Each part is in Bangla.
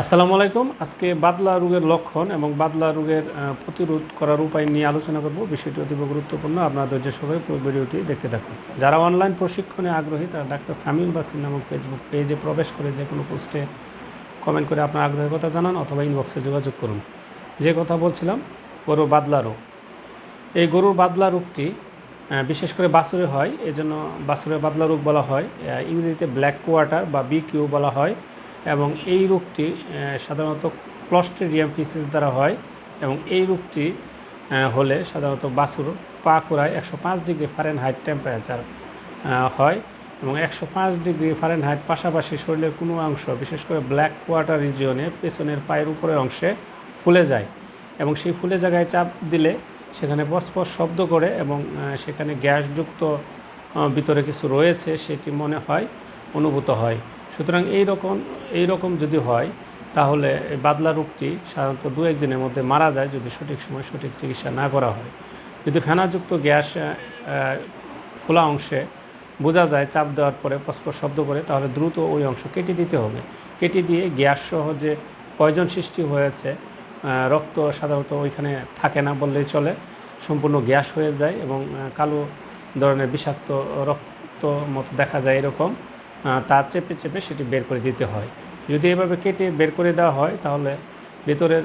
আসসালামু আলাইকুম। আজকে বাদলা রোগের লক্ষণ এবং বাদলা রোগের প্রতিরোধ করার উপায় নিয়ে আলোচনা করব। বিষয়টি অতীব গুরুত্বপূর্ণ। আপনার ধৈর্য সবাই ভিডিওটি দেখতে থাকুন। যারা অনলাইন প্রশিক্ষণে আগ্রহী, তারা ডাক্তার সামিল বাসির নামক ফেসবুক পেজে প্রবেশ করে যে কোনো পোস্টে কমেন্ট করে আপনার আগ্রহের কথা জানান অথবা ইনবক্সে যোগাযোগ করুন। যে কথা বলছিলাম গরু বাদলা রোগ। এই গরুর বাদলা রোগটি বিশেষ করে বাছুরে হয়, এজন্য বাছুরের বাদলা রোগ বলা হয়। ইংরেজিতে ব্ল্যাক কোয়াটার বা বি কিউ বলা হয়। এবং এই রোগটি সাধারণত ক্লস্ট্রিডিয়াম পিসিস দ্বারা হয় এবং এই রোগটি হলে সাধারণত বাছুর পা কুড়ায় একশো পাঁচ ডিগ্রি ফারেন হাইট টেম্পারেচার হয় এবং একশো পাঁচ ডিগ্রি ফারেন হাইট পাশাপাশি শরীরের কোনো অংশ, বিশেষ করে ব্ল্যাক কোয়াটার রিজিয়নে পেছনের পায়ের উপরের অংশে ফুলে যায় এবং সেই ফুলে জায়গায় চাপ দিলে সেখানে পসপস শব্দ করে এবং সেখানে গ্যাসযুক্ত ভিতরে কিছু রয়েছে সেটি মনে হয় অনুভূত হয়। সুতরাং এই রকম এই রকম যদি হয়, তাহলে বাদলা রোগটি সাধারণত দু একদিনের মধ্যে মারা যায় যদি সঠিক সময় সঠিক চিকিৎসা না করা হয়। যদি ফেনাযুক্ত গ্যাস খোলা অংশে বোঝা যায়, চাপ দেওয়ার পরে পস্পর শব্দ করে, তাহলে দ্রুত ওই অংশ কেটে দিতে হবে। কেটে দিয়ে গ্যাস সহ যে পয়জন সৃষ্টি হয়েছে রক্ত সাধারণত ওইখানে থাকে না বললেই চলে। সম্পূর্ণ গ্যাস হয়ে যায় এবং কালো ধরনের বিষাক্ত রক্ত মতো দেখা যায় এরকম। আহ, তা চেপে চেপে সেটি বের করে দিতে হয়। যদি এভাবে কেটে বের করে দেওয়া হয় তাহলে ভেতরের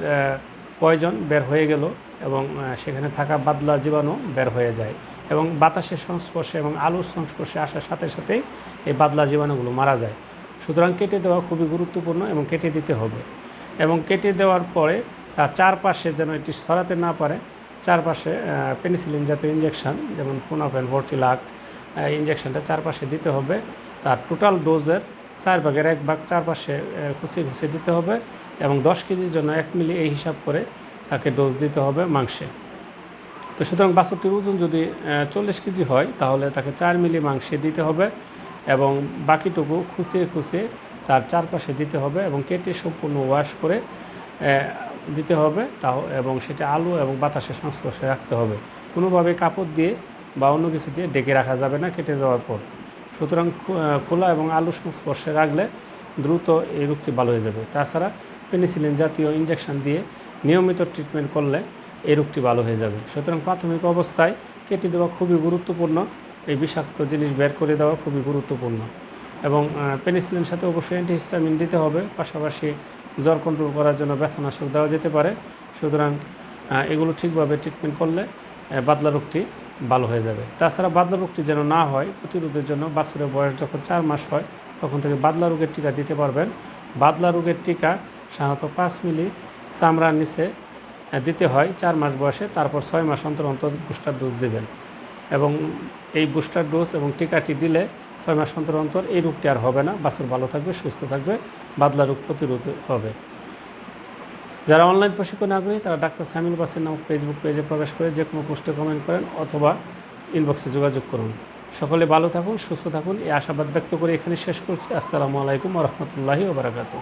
পয়জন বের হয়ে গেল এবং সেখানে থাকা বাদলা জীবাণু বের হয়ে যায় এবং বাতাসের সংস্পর্শে এবং আলুর সংস্পর্শে আসার সাথে সাথেই এই বাদলা জীবাণুগুলো মারা যায়। সুতরাং কেটে দেওয়া খুবই গুরুত্বপূর্ণ এবং কেটে দিতে হবে। এবং কেটে দেওয়ার পরে তার চারপাশে যেন এটি সরাতে না পারে চারপাশে পেনিসিলিন জাতীয় ইঞ্জেকশন যেমন পুনাফেন ভর্টিলাক ইঞ্জেকশনটা চারপাশে দিতে হবে। তার টোটাল ডোজের চার ভাগের এক ভাগ চারপাশে খুশি খুশি দিতে হবে এবং দশ কেজির জন্য এক মিলি এই হিসাব করে তাকে ডোজ দিতে হবে মাংসে। তো সুতরাং বাছুরটির ওজন যদি চল্লিশ কেজি হয়, তাহলে তাকে চার মিলি মাংসে দিতে হবে এবং বাকিটুকু খুঁচিয়ে খুঁচিয়ে তার চারপাশে দিতে হবে এবং কেটে সম্পূর্ণ ওয়াশ করে দিতে হবে। তাও, এবং সেটা আলু এবং বাতাসের সংস্পর্শে রাখতে হবে। কোনোভাবে কাপড় দিয়ে বা অন্য কিছু দিয়ে ডেকে রাখা যাবে না, কেটে যাওয়ার পর। সুতরাং খোলা এবং আলু সংস্পর্শে রাখলে দ্রুত এই রোগটি ভালো হয়ে যাবে। তাছাড়া পেনিসিলিন জাতীয় ইঞ্জেকশন দিয়ে নিয়মিত ট্রিটমেন্ট করলে এই রোগটি ভালো হয়ে যাবে। সুতরাং প্রাথমিক অবস্থায় কেটে দেওয়া খুবই গুরুত্বপূর্ণ। এই বিষাক্ত জিনিস বের করে দেওয়া খুবই গুরুত্বপূর্ণ। এবং পেনিসিলিন সাথে অবশ্যই অ্যান্টিহিস্টামিন দিতে হবে। পাশাপাশি জ্বর কন্ট্রোল করার জন্য ব্যথানাশক দেওয়া যেতে পারে। সুতরাং এগুলো ঠিকভাবে ট্রিটমেন্ট করলে বাদলা রোগটি ভালো হয়ে যাবে। তাছাড়া বাদলা রোগটি যেন না হয়, প্রতিরোধের জন্য বাছুরের বয়স যখন চার মাস হয়, তখন থেকে বাদলা রোগের টিকা দিতে পারবেন। বাদলা রোগের টিকা সাধারণত পাঁচ মিলি চামড়ার নিচে দিতে হয়, চার মাস বয়সে, তারপর ছয় মাস অন্তর অন্তর বুস্টার ডোজ দেবেন। এবং এই বুস্টার ডোজ এবং টিকাটি দিলে ছয় মাস অন্তর অন্তর এই রোগটি আর হবে না, বাছুর ভালো থাকবে, সুস্থ থাকবে, বাদলা রোগ প্রতিরোধ হবে। যারা অনলাইন প্রশিক্ষণে আগ্রহী, তারা ডাক্তার সামিল বাসের নামক ফেসবুক পেজে প্রবেশ করে যে কোনো পোস্টে কমেন্ট করেন অথবা ইনবক্সে যোগাযোগ করুন। সকলে ভালো থাকুন, সুস্থ থাকুন। এই আশাবাদ ব্যক্ত করে এখানে শেষ করছি। আসসালামু আলাইকুম রহমতুল্লাহি ওবরাকাতু